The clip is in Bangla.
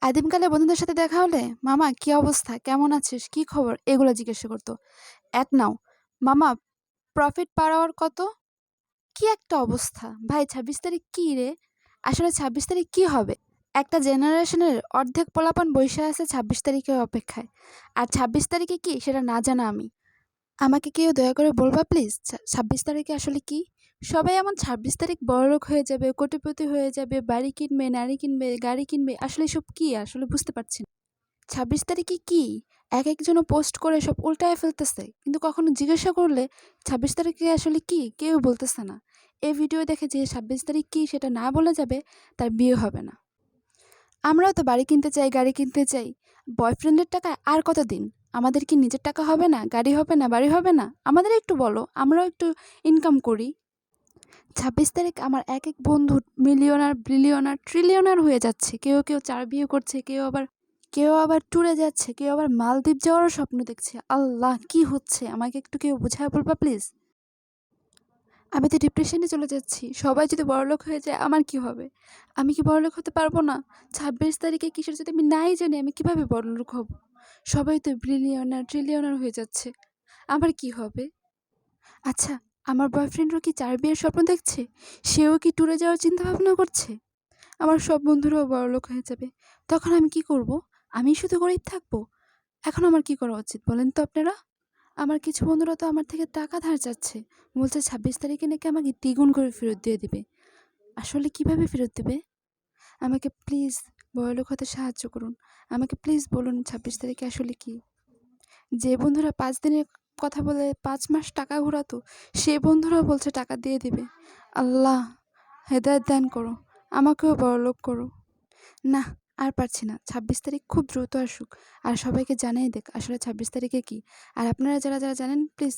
আদিমকালে বন্ধুদের সাথে দেখা হলে, মামা, কি অবস্থা? কেমন আছিস? কি খবর? এগুলো জিজ্ঞাসা করতো। এক নাও। মামা প্রফিট পার আওয়ার কত? কি একটা অবস্থা? ভাই, ছাব্বিশ তারিখ কী রে? আসলে ছাব্বিশ তারিখ কী হবে? একটা জেনারেশনের অর্ধেক পোলাপান বৈশা আছে ছাব্বিশ তারিখের অপেক্ষায়। আর ছাব্বিশ তারিখে কি? সেটা না জানা আমি। আমাকে কেউ দয়া করে বলবা, প্লিজ? ছাব্বিশ তারিখে আসলে কি? সবাই এমন ছাব্বিশ তারিখ বড়লোক হয়ে যাবে, কোটিপতি হয়ে যাবে, বাড়ি কিনবে, নারী কিনবে, গাড়ি কিনবে, আসলে সব কি? আসলে বুঝতে পারছি না। ছাব্বিশ তারিখে কি? এক একজনও পোস্ট করে সব উল্টায় ফেলতেছে। কিন্তু কখনো জিজ্ঞাসা করলে ছাব্বিশ তারিখে আসলে কি? কেউ বলতেছে না। এই ভিডিও দেখে যে ছাব্বিশ তারিখ কি সেটা না বলে যাবে, তার বিয়ে হবে না। আমরাও তো বাড়ি কিনতে চাই, গাড়ি কিনতে চাই। বয়ফ্রেন্ডের টাকা আর কত দিন? আমাদের কি নিজের টাকা হবে না? গাড়ি হবে না? বাড়ি হবে না? আমাদের একটু বলো। আমরাও একটু ইনকাম করি। ছাব্বিশ তারিখ আমার এক এক বন্ধু মিলিয়নার ব্রিলিয়নার ট্রিলিয়নার হয়ে যাচ্ছে। কেউ কেউ চার বিয়ে করছে, কেউ আবার কেউ আবার ট্যুরে যাচ্ছে, কেউ আবার মালদ্বীপ যাওয়ারও স্বপ্ন দেখছে। আল্লাহ, কি হচ্ছে? আমাকে একটু কেউ বোঝায় বলবা প্লিজ? আমি তো ডিপ্রেশনে চলে যাচ্ছি। সবাই যদি বড়লোক হয়ে যায়, আমার কি হবে? আমি কি বড়লোক হতে পারব না? ছাব্বিশ তারিখে কিসের যদি আমি নাই জানি, আমি কীভাবে বড়লোক হব? সবাই তো ব্রিলিয়নার ট্রিলিয়নার হয়ে যাচ্ছে। আমার কি হবে? আচ্ছা আমার বয়ফ্রেন্ডও কি চার বিয়ের স্বপ্ন দেখছে? সেও কি ট্যুরে যাওয়ার চিন্তা ভাবনা করছে? আমার সব বন্ধুরাও বড়লোক হয়ে যাবে। তখন আমি কি করব? আমি শুধু গরিব থাকব? এখন আমার কি করা উচিত বলেন তো আপনারা? আমার কিছু বন্ধুরা তো আমার থেকে টাকা ধার চাচ্ছে। বলছে ছাব্বিশ তারিখে নাকি আমাকে দ্বিগুণ করে ফেরত দিয়ে দিবে। আসলে কীভাবে ফেরত দেবে? আমাকে প্লিজ বড়লোক হতে সাহায্য করুন। আমাকে প্লিজ বলুন ছাব্বিশ তারিখে আসলে কি? যে বন্ধুরা পাঁচ দিনের কথা বলে পাঁচ মাস টাকা ঘুরাতো, সে বন্ধুরাও বলছে টাকা দিয়ে দিবে। আল্লাহ, হেদায়ত দান করো, আমাকেও বড়লোক করো। না, আর পারছি না। ছাব্বিশ তারিখ খুব দ্রুত আসুক। আর সবাইকে জানাই দেখ, আসলে ছাব্বিশ তারিখে কি? আর আপনারা যারা যারা জানেন প্লিজ